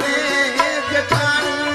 રે જટાણું